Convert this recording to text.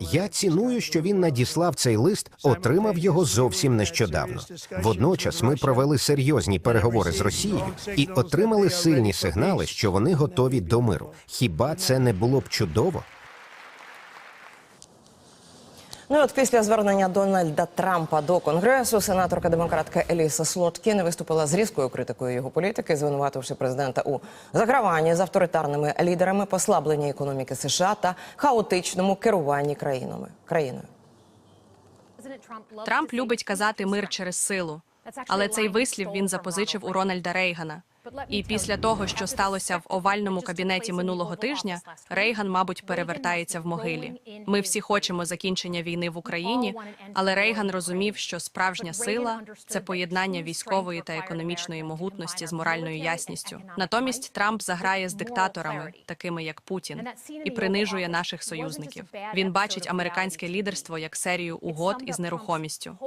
Я ціную, що він надіслав цей лист, отримав його зовсім нещодавно. Водночас ми провели серйозні переговори з Росією і отримали сильні сигнали, що вони готові до миру. Хіба це не було б чудово? Ну от після звернення Дональда Трампа до конгресу сенаторка демократка Еліса Слоткін виступила з різкою критикою його політики, звинувативши президента у заграванні з авторитарними лідерами, послабленні економіки США та хаотичному керуванні країнами країною. Трамп любить казати мир через силу, але цей вислів він запозичив у Рональда Рейгана. І після того, що сталося в овальному кабінеті минулого тижня, Рейган, мабуть, перевертається в могилі. Ми всі хочемо закінчення війни в Україні, але Рейган розумів, що справжня сила це поєднання військової та економічної могутності з моральною ясністю. Натомість Трамп заграє з диктаторами, такими як Путін, і принижує наших союзників. Він бачить американське лідерство як серію угод із нерухомістю.